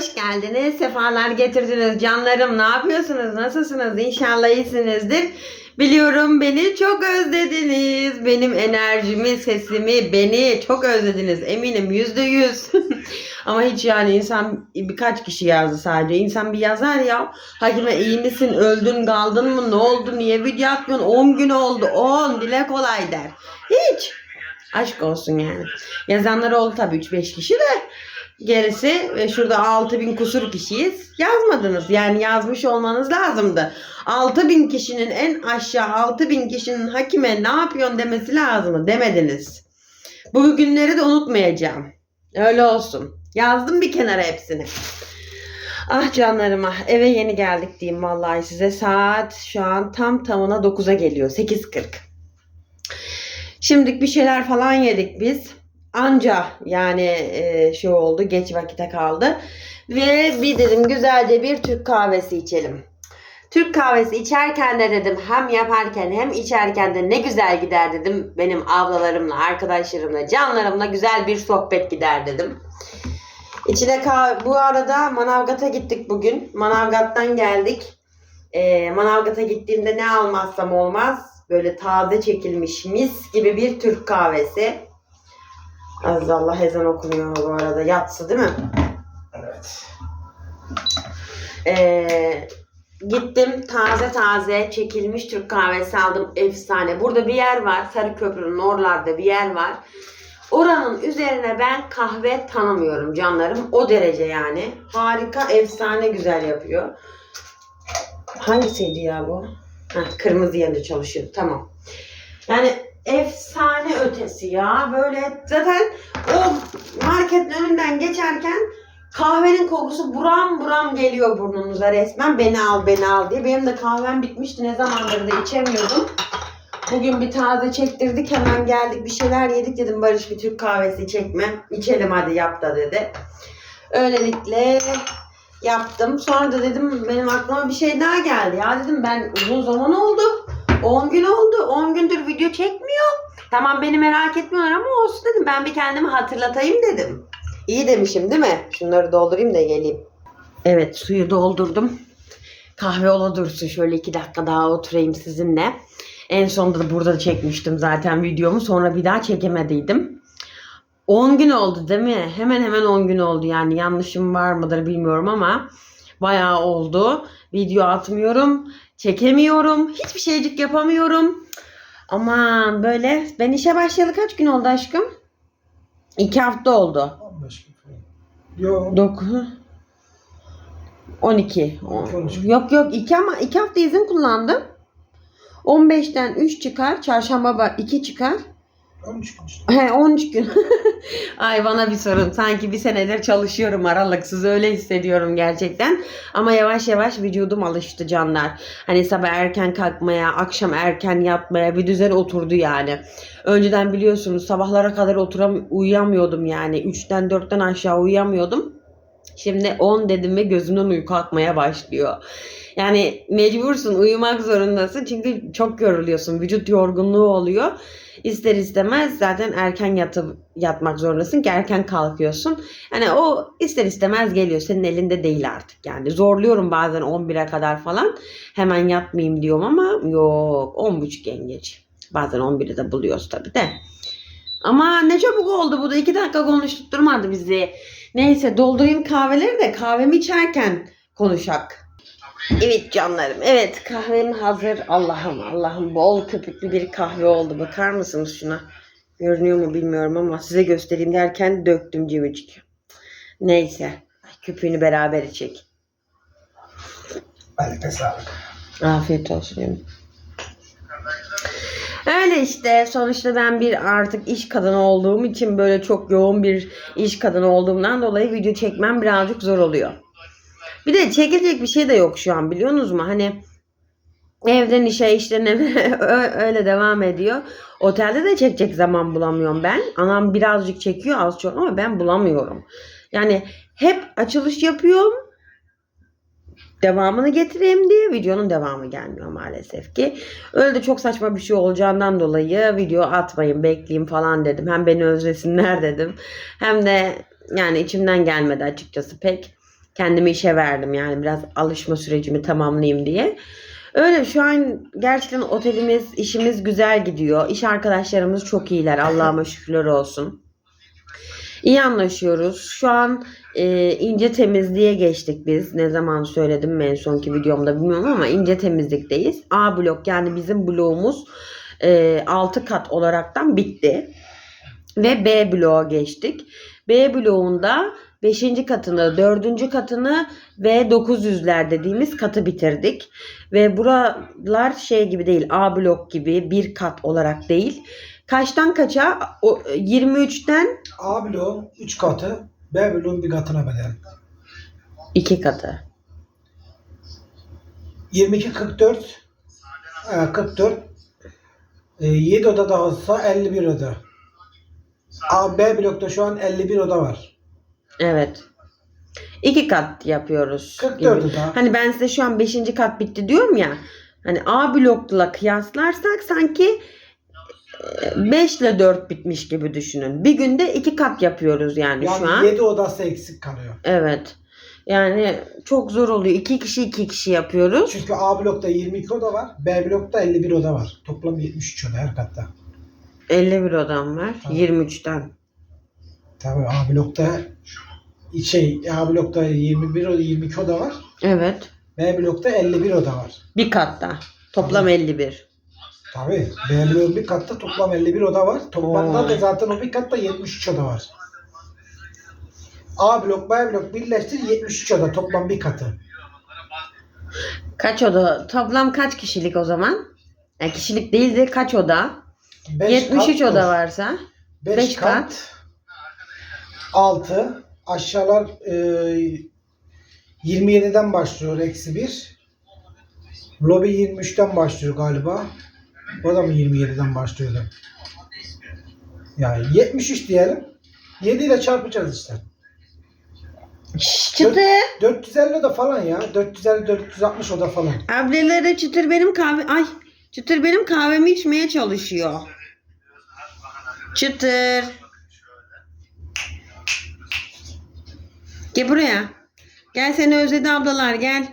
hoş geldiniz. Sefalar getirdiniz. Canlarım ne yapıyorsunuz? Nasılsınız? İnşallah iyisinizdir. Biliyorum beni çok özlediniz. Benim enerjimi, sesimi, beni çok özlediniz. Eminim yüzde yüz. Ama hiç yani insan birkaç kişi yazdı sadece. İnsan bir yazar ya. Hakime iyi misin? Öldün kaldın mı? Ne oldu? Niye video atmıyorsun? 10 gün oldu. 10. Dile kolay der. Hiç. Aşk olsun yani. Yazanlar oldu tabii 3-5 kişi de. Gerisi ve şurada 6000 kusur kişiyiz. Yazmadınız. Yani yazmış olmanız lazımdı. 6000 kişinin en aşağı 6000 kişinin hakime ne yapıyorsun demesi lazımdı. Demediniz. Bu günleri de unutmayacağım. Öyle olsun. Yazdım bir kenara hepsini. Ah canlarım ah. Eve yeni geldik diyeyim vallahi size. Saat şu an tam tamına 9'a geliyor. 8.40. Şimdilik bir şeyler falan yedik biz. Anca yani e, şey oldu geç vakite kaldı. Ve bir dedim güzelce bir Türk kahvesi içelim. Türk kahvesi içerken de dedim hem yaparken hem içerken de ne güzel gider dedim. Benim ablalarımla, arkadaşlarımla, canlarımla güzel bir sohbet gider dedim. İçine kahve, bu arada Manavgat'a gittik bugün. Manavgat'tan geldik. Ee, Manavgat'a gittiğimde ne almazsam olmaz. Böyle taze çekilmiş mis gibi bir Türk kahvesi. Az Allah ezan okunuyor bu arada. Yatsı değil mi? Evet. Ee, gittim taze taze çekilmiş Türk kahvesi aldım. Efsane. Burada bir yer var. Sarıköprü'nün oralarda bir yer var. Oranın üzerine ben kahve tanımıyorum canlarım. O derece yani. Harika, efsane güzel yapıyor. Hangisiydi ya bu? Heh, kırmızı yanında çalışıyor. Tamam. Yani efsane ötesi ya. Böyle zaten o marketin önünden geçerken kahvenin kokusu buram buram geliyor burnunuza resmen. Beni al beni al diye. Benim de kahvem bitmişti. Ne zamandır da içemiyordum. Bugün bir taze çektirdik. Hemen geldik bir şeyler yedik dedim. Barış bir Türk kahvesi çekme. İçelim hadi yap da dedi. Öylelikle yaptım. Sonra da dedim benim aklıma bir şey daha geldi. Ya dedim ben uzun zaman oldu. 10 gün oldu. 10 gündür video çekmiyor. Tamam beni merak etmiyorlar ama olsun dedim. Ben bir kendimi hatırlatayım dedim. İyi demişim değil mi? Şunları doldurayım da geleyim. Evet suyu doldurdum. Kahve ola dursun. Şöyle iki dakika daha oturayım sizinle. En sonunda da burada çekmiştim zaten videomu. Sonra bir daha çekemediydim. 10 gün oldu değil mi? Hemen hemen 10 gün oldu yani. Yanlışım var mıdır bilmiyorum ama bayağı oldu. Video atmıyorum. Çekemiyorum. Hiçbir şeycik yapamıyorum. Aman böyle. Ben işe başlayalı kaç gün oldu aşkım? 2 hafta oldu. 15 gün falan. Yok. 9 12. 13. Yok yok 2 ama 2 hafta izin kullandım. 15'ten 3 çıkar. Çarşamba 2 çıkar. 13 gün işte. He 13 gün. Ay bana bir sorun. Sanki bir senedir çalışıyorum aralıksız öyle hissediyorum gerçekten. Ama yavaş yavaş vücudum alıştı canlar. Hani sabah erken kalkmaya, akşam erken yatmaya bir düzen oturdu yani. Önceden biliyorsunuz sabahlara kadar oturam uyuyamıyordum yani. 3'ten 4'ten aşağı uyuyamıyordum. Şimdi 10 dedim ve gözümden uyku akmaya başlıyor. Yani mecbursun uyumak zorundasın çünkü çok yoruluyorsun. Vücut yorgunluğu oluyor. İster istemez zaten erken yatıp yatmak zorundasın ki erken kalkıyorsun. Yani o ister istemez geliyor. Senin elinde değil artık. Yani zorluyorum bazen 11'e kadar falan. Hemen yatmayayım diyorum ama yok 10.30 en geç. Bazen 11'i de buluyoruz tabii de. Ama ne çabuk oldu bu da 2 dakika konuşturmadı bizi. Neyse doldurayım kahveleri de kahvemi içerken konuşak. Evet canlarım. Evet kahvem hazır. Allah'ım Allah'ım bol köpüklü bir kahve oldu. Bakar mısınız şuna? Görünüyor mu bilmiyorum ama size göstereyim derken döktüm cimicik. Neyse. Ay, Köpüğünü beraber içecek. Elbette sağlık. Afiyet olsun. Öyle işte sonuçta ben bir artık iş kadını olduğum için böyle çok yoğun bir iş kadını olduğumdan dolayı video çekmem birazcık zor oluyor. Bir de çekilecek bir şey de yok şu an biliyorsunuz mu? Hani evden işe işten eve öyle devam ediyor. Otelde de çekecek zaman bulamıyorum ben. Anam birazcık çekiyor az çok ama ben bulamıyorum. Yani hep açılış yapıyorum. Devamını getireyim diye videonun devamı gelmiyor maalesef ki. Öyle de çok saçma bir şey olacağından dolayı video atmayın bekleyeyim falan dedim. Hem beni özlesinler dedim. Hem de yani içimden gelmedi açıkçası pek Kendimi işe verdim yani biraz alışma sürecimi tamamlayayım diye. Öyle şu an gerçekten otelimiz, işimiz güzel gidiyor. İş arkadaşlarımız çok iyiler. Allah'ıma şükürler olsun. İyi anlaşıyoruz. Şu an e, ince temizliğe geçtik biz. Ne zaman söyledim mi en sonki videomda bilmiyorum ama ince temizlikteyiz. A blok yani bizim bloğumuz e, 6 kat olaraktan bitti. Ve B bloğa geçtik. B bloğunda 5. katını, 4. katını ve 900'ler dediğimiz katı bitirdik. Ve buralar şey gibi değil, A blok gibi bir kat olarak değil. Kaçtan kaça? O, 23'ten A bloğun 3 katı, B bloğun bir katına bedel. 2 katı. 22 44 e, 44 e, 7 oda da olsa 51 oda. A, B blokta şu an 51 oda var. Evet. 2 kat yapıyoruz. 44 gibi. oda. Hani ben size şu an 5. kat bitti diyorum ya. Hani A blokla kıyaslarsak sanki 5 ile 4 bitmiş gibi düşünün. Bir günde 2 kat yapıyoruz yani, şu an. Yani 7 odası eksik kalıyor. Evet. Yani çok zor oluyor. 2 kişi 2 kişi yapıyoruz. Çünkü A blokta 22 oda var, B blokta 51 oda var. Toplam 73 oda her katta. 51 odam var. Tamam. 23'ten. Tabii A blokta şey A blokta 21 oda 22 oda var. Evet. B blokta 51 oda var. Bir katta. Toplam 51. Tabii. Bloğun bir katta toplam 51 oda var. Toplamda Oo. da zaten o bir katta 73 oda var. A blok, B blok birleştir 73 oda toplam bir katı. Kaç oda? Toplam kaç kişilik o zaman? Yani kişilik değil de kaç oda? Beş 73 kat, oda varsa. 5 beş kat, kat. 6 aşağılar e, 27'den başlıyor eksi 1. Lobby 23'ten başlıyor galiba. O da mı 27'den başlıyordu? Yani 73 diyelim. 7 ile çarpacağız işte. Şşş, çıtır. 450 oda falan ya. 450 460 oda falan. Ablaları çıtır benim kahve... Ay çıtır benim kahvemi içmeye çalışıyor. Çıtır. Gel buraya. Gel seni özledi ablalar gel.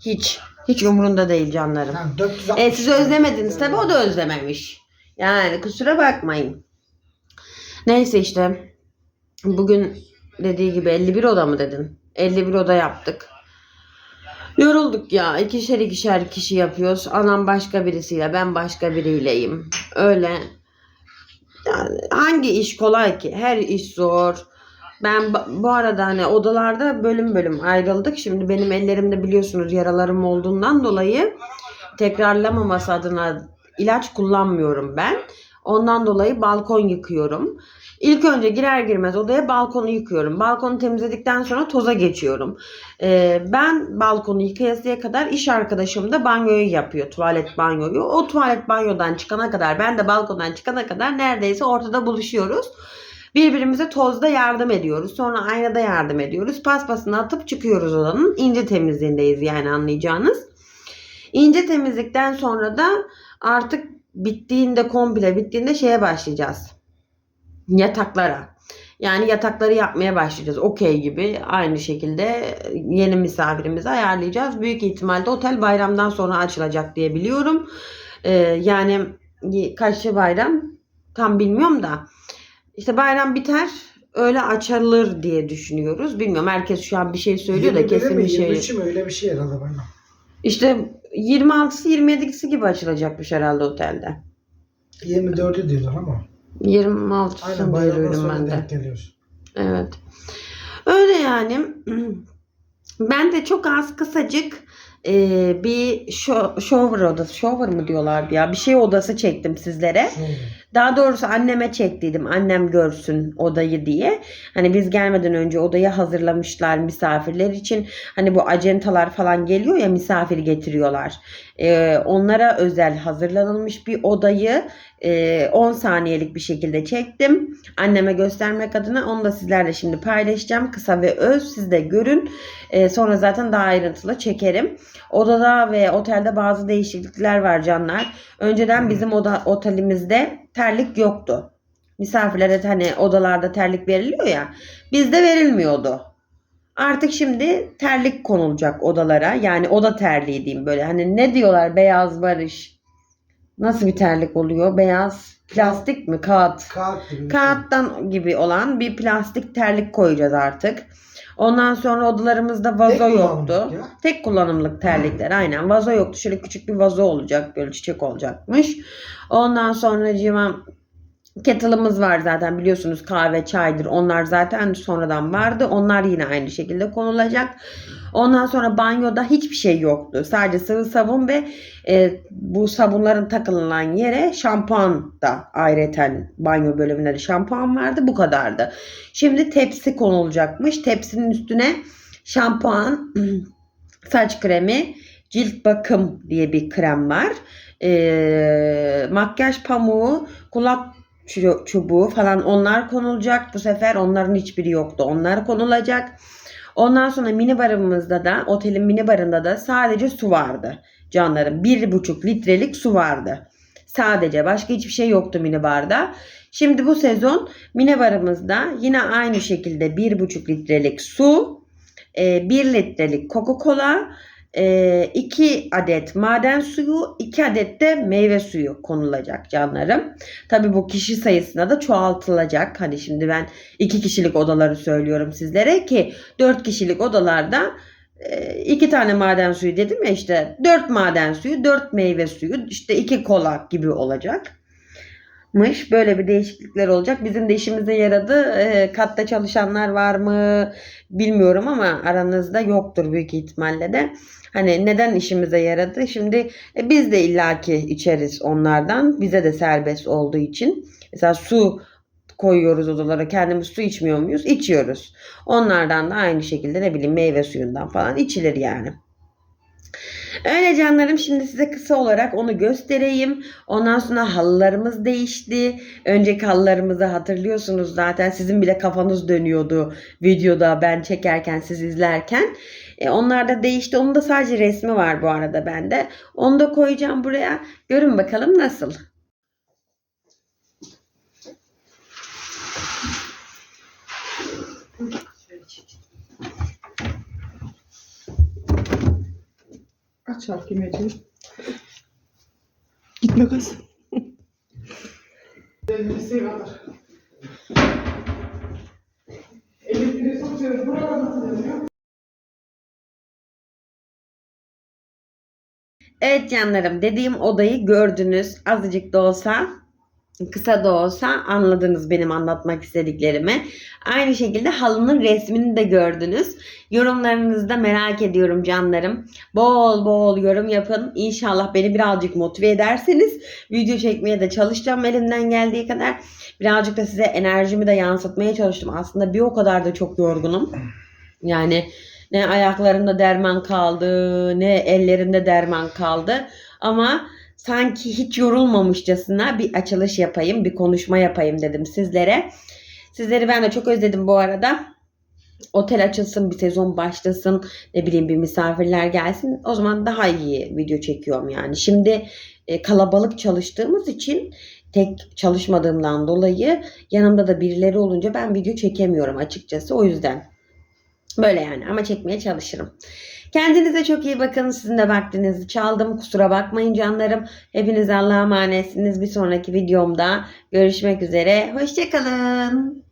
Hiç. Hiç umurunda değil canlarım. Yani 460 E, siz özlemediniz tabi o da özlememiş. Yani kusura bakmayın. Neyse işte. Bugün dediği gibi 51 oda mı dedin? 51 oda yaptık. Yorulduk ya. İkişer ikişer kişi yapıyoruz. Anam başka birisiyle ben başka biriyleyim. Öyle. Yani hangi iş kolay ki? Her iş zor. Ben bu arada hani odalarda bölüm bölüm ayrıldık. Şimdi benim ellerimde biliyorsunuz yaralarım olduğundan dolayı tekrarlamaması adına ilaç kullanmıyorum ben. Ondan dolayı balkon yıkıyorum. İlk önce girer girmez odaya balkonu yıkıyorum. Balkonu temizledikten sonra toza geçiyorum. Ee, ben balkonu yıkayasıya kadar iş arkadaşım da banyoyu yapıyor. Tuvalet banyoyu. O tuvalet banyodan çıkana kadar ben de balkondan çıkana kadar neredeyse ortada buluşuyoruz. Birbirimize tozda yardım ediyoruz. Sonra aynada yardım ediyoruz. Paspasını atıp çıkıyoruz odanın. ince temizliğindeyiz yani anlayacağınız. İnce temizlikten sonra da artık bittiğinde komple bittiğinde şeye başlayacağız. Yataklara. Yani yatakları yapmaya başlayacağız. Okey gibi aynı şekilde yeni misafirimizi ayarlayacağız. Büyük ihtimalle otel bayramdan sonra açılacak diye biliyorum. Ee, yani kaçı bayram tam bilmiyorum da. İşte bayram biter öyle açılır diye düşünüyoruz. Bilmiyorum herkes şu an bir şey söylüyor da 21'i kesin mi, bir şey. 23'ü mü öyle bir şey herhalde bana. İşte 26'sı 27'si gibi açılacakmış herhalde otelde. 24'ü diyorlar ama. 26'sı Aynen mı bayramdan ben de. geliyor. Evet. Öyle yani. Ben de çok az kısacık e, bir şo- shower odası, shower mı diyorlardı ya bir şey odası çektim sizlere. Oldu. Daha doğrusu anneme çektiydim. Annem görsün odayı diye. Hani biz gelmeden önce odayı hazırlamışlar misafirler için. Hani bu acentalar falan geliyor ya misafir getiriyorlar. Ee, onlara özel hazırlanılmış bir odayı e, 10 saniyelik bir şekilde çektim. Anneme göstermek adına onu da sizlerle şimdi paylaşacağım. Kısa ve öz siz de görün. Ee, sonra zaten daha ayrıntılı çekerim. Odada ve otelde bazı değişiklikler var canlar. Önceden bizim oda otelimizde terlik yoktu. Misafirlere hani odalarda terlik veriliyor ya. Bizde verilmiyordu. Artık şimdi terlik konulacak odalara. Yani oda terliği diyeyim böyle. Hani ne diyorlar beyaz barış. Nasıl bir terlik oluyor? Beyaz plastik mi? Kağıt. Kağıt gibi. şey. Kağıttan gibi olan bir plastik terlik koyacağız artık. Ondan sonra odalarımızda vazo Tek yoktu. kullanımlık ya. Tek kullanımlık terlikler aynen. Vazo yoktu. Şöyle küçük bir vazo olacak. Böyle çiçek olacakmış. Ondan sonra cima kettle'ımız var zaten biliyorsunuz kahve çaydır. Onlar zaten sonradan vardı. Onlar yine aynı şekilde konulacak. Ondan sonra banyoda hiçbir şey yoktu. Sadece sıvı sabun ve e, bu sabunların takılan yere şampuan da ayrıten banyo bölümünde de şampuan vardı. Bu kadardı. Şimdi tepsi konulacakmış. Tepsinin üstüne şampuan, saç kremi, cilt bakım diye bir krem var. E, makyaj pamuğu, kulak çubuğu falan onlar konulacak. Bu sefer onların hiçbiri yoktu. Onlar konulacak. Ondan sonra mini barımızda da otelin mini barında da sadece su vardı. Canlarım bir buçuk litrelik su vardı. Sadece başka hiçbir şey yoktu mini barda. Şimdi bu sezon mini barımızda yine aynı şekilde bir buçuk litrelik su, 1 litrelik Coca-Cola, 2 adet maden suyu, 2 adet de meyve suyu konulacak canlarım. Tabii bu kişi sayısına da çoğaltılacak. Hani şimdi ben 2 kişilik odaları söylüyorum sizlere ki 4 kişilik odalarda e, iki tane maden suyu dedim ya işte 4 maden suyu, 4 meyve suyu, işte 2 kola gibi olacak. Mış. Böyle bir değişiklikler olacak. Bizim de işimize yaradı. E, katta çalışanlar var mı bilmiyorum ama aranızda yoktur büyük ihtimalle de. Hani neden işimize yaradı? Şimdi e, biz de illaki içeriz onlardan. Bize de serbest olduğu için. Mesela su koyuyoruz odalara. Kendimiz su içmiyor muyuz? İçiyoruz. Onlardan da aynı şekilde ne bileyim meyve suyundan falan içilir yani. Öyle canlarım şimdi size kısa olarak onu göstereyim. Ondan sonra halılarımız değişti. Önceki halılarımızı hatırlıyorsunuz zaten. Sizin bile kafanız dönüyordu videoda ben çekerken siz izlerken. E, onlar da değişti. Onun da sadece resmi var bu arada bende. Onu da koyacağım buraya. Görün bakalım nasıl. Aç hakimiyeti. Gitme kız. Elbise kadar. Elektriği çok seviyorum. Buralar nasıl dönüyor? Evet canlarım dediğim odayı gördünüz. Azıcık da olsa kısa da olsa anladınız benim anlatmak istediklerimi. Aynı şekilde halının resmini de gördünüz. Yorumlarınızı da merak ediyorum canlarım. Bol bol yorum yapın. İnşallah beni birazcık motive ederseniz video çekmeye de çalışacağım elimden geldiği kadar. Birazcık da size enerjimi de yansıtmaya çalıştım. Aslında bir o kadar da çok yorgunum. Yani ne ayaklarımda derman kaldı, ne ellerimde derman kaldı. Ama sanki hiç yorulmamışçasına bir açılış yapayım, bir konuşma yapayım dedim sizlere. Sizleri ben de çok özledim bu arada. Otel açılsın, bir sezon başlasın, ne bileyim bir misafirler gelsin. O zaman daha iyi video çekiyorum yani. Şimdi e, kalabalık çalıştığımız için tek çalışmadığımdan dolayı yanımda da birileri olunca ben video çekemiyorum açıkçası. O yüzden Böyle yani ama çekmeye çalışırım. Kendinize çok iyi bakın. Sizin de vaktinizi çaldım. Kusura bakmayın canlarım. Hepiniz Allah'a emanetsiniz. Bir sonraki videomda görüşmek üzere. Hoşçakalın.